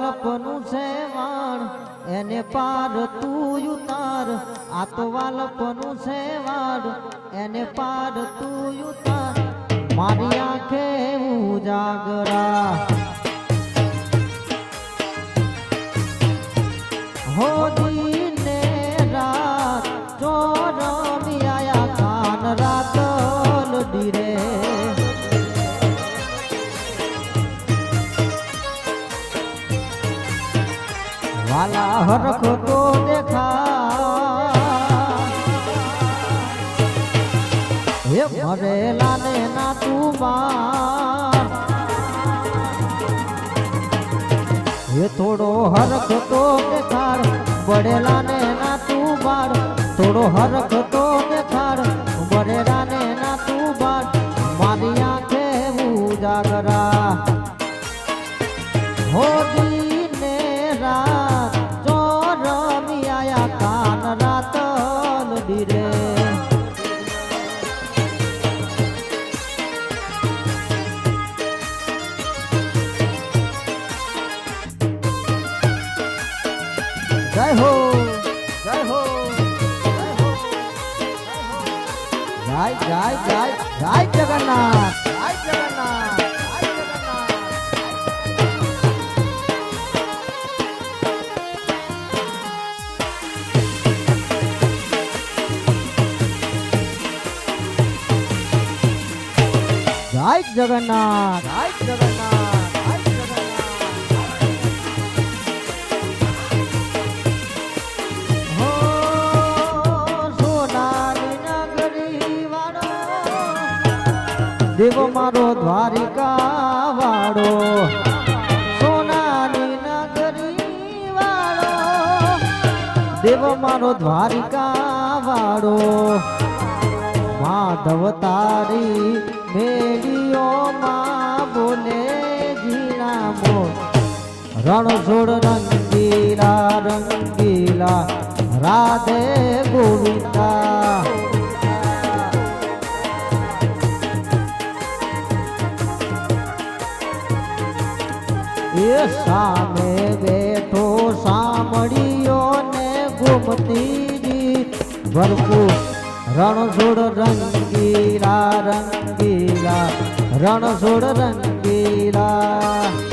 વાલપનું છે વાણ એને પાર તું ઉતાર. આ તો વાલપનું છે એને પાર તું ઉતાર. મારી આંખે ઉજાગરા. હો હે મરેલા ને ના તું બાર હે થોડો હરખ તો દેખાડ બળેલા ને ના તું બાર થોડો હરખ તો દેખાડ બળેલા ને ના તું બાર મારી આંખે ઉજાગરા. જય હો જય હો, જય જય જય જય જગન્નાથ જય જગન્નાથ. જય જગન્નાથ જય જગન્નાથ. દેવ મારો દ્વારિકા વાળો સોનાની નગરી વાળો દેવ મારો દ્વારિકા વાળો માધવ તારી મેળીઓમાં બોલે જીણા મો રણછોડ રંગીલા રંગીલા, રાધે ગોવિંદા. સામે બેઠો સાંભળીઓ ને ગુમતીજી ભરપૂર રણછોડ રંગીલા રંગીલા રણછોડ રંગીલા.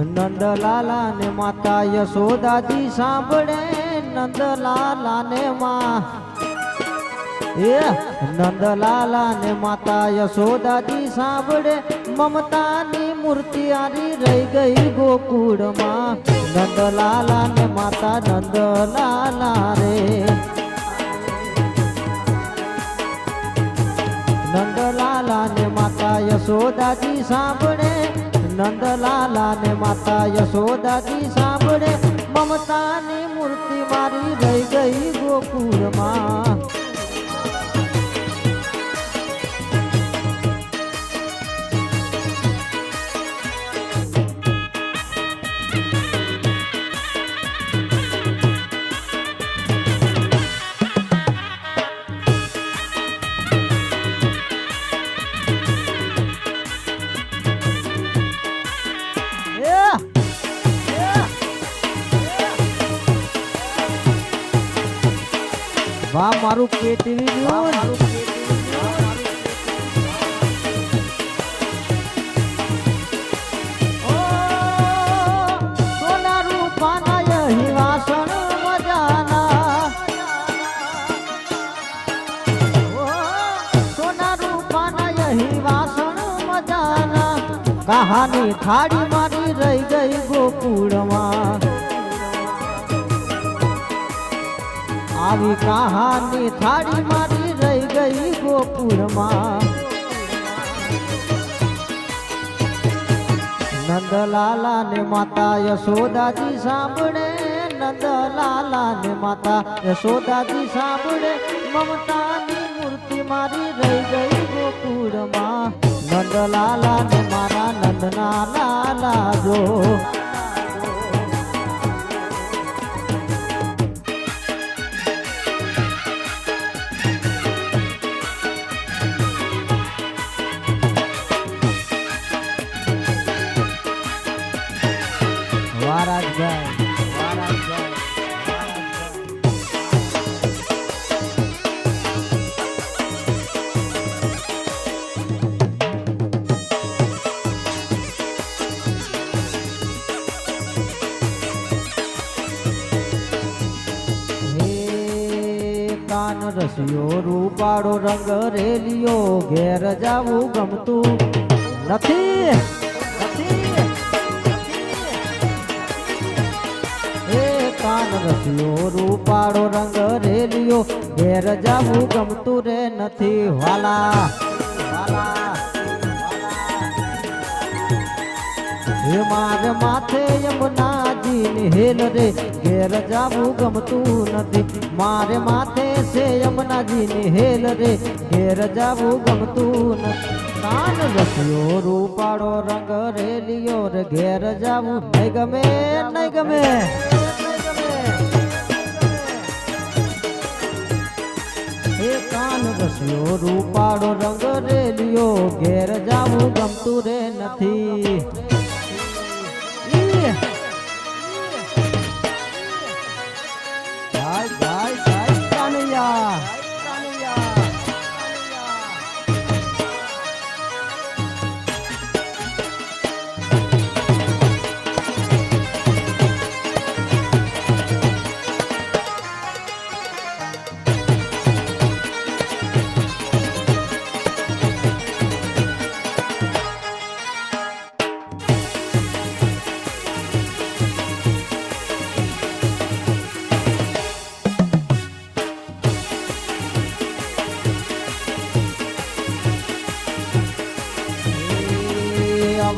નંદલાલા ને માતા યશોદાજી સાંભળે નંદલાલા ને માં. એ નંદલાલા ને માતા યશોદાજી સાંભળે, મમતાની મૂર્તિ આરી રહી ગઈ ગોકુળમાં. નંદલાલા ને માતા નંદલાલા રે. નંદલાલા ને માતા યશોદાજી સાંભળે નંદલાલા ને માતા યશોદાજી સાંભળે. મમતાની મૂર્તિ મારી રહી ગઈ ગોકુળમાં. યહી વાસણ મજાના. કહાની થાળી મારી મારી રહી ગઈ ગોકુળમાં. આવી કહાની થાળી મારી રહી ગઈ ગોપુરમાં નંદલાલા ને માતા યશોદાજી સાંભળે નંદલાલા ને માતા યશોદાજી સાંભળે, મમતાની મૂર્તિ મારી રહી ગઈ ગોકુળમાં. નંદલાલા ને મારા નંદના લાલા જો હે કાન રસિયો રૂપાળો રંગ રેલિયો ઘેર જાવું ગમતું નથી. રસિયો રૂપાળો રંગ રેલિયો. ઘેર જાવું ગમતું રે નથી, વાલા. હે મારે માથે યમુનાજી ની હેલ રે. ઘેર જાવું ગમતું નથી. મારે માથે છે યમુનાજી ની હેલ રે. ઘેર જાવું ગમતું નથી. કાન રસ્યો, રૂપાળો રંગ રેલિયો રે. ઘેર જાવું નહીં ગમે નહીં ગમે. કાન રૂપાળો રંગ રેલિયો ઘેર જાવું ગમતું રે નથી.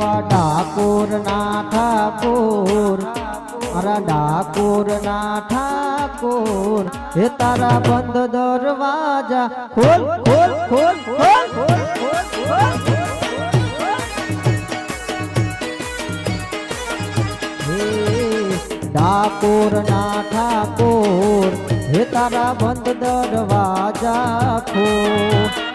આવા ડાકોર ના ઠાકોર, મારા ડાકોર ના ઠાકોર, હે તારા બંધ દરવાજા, ખોલ ખોલ ખોલ ખોલ ડાકોર ના ઠાકોર, હે તારા બંધ દરવાજા, ખોલ.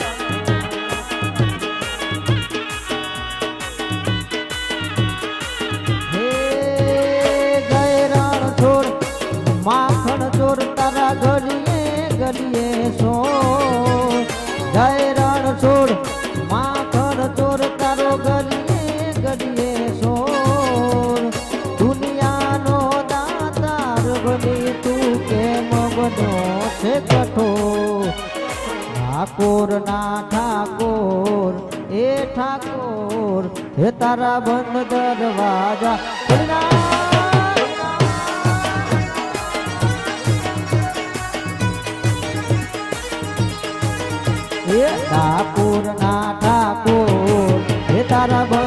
ઠાકોર ના ઠાકોર, એ ઠાકોર, હે તારા બંધ દરવાજા. ઠાકોર ના ઠાકોર, હે તારા બંધ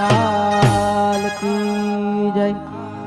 લાલ કી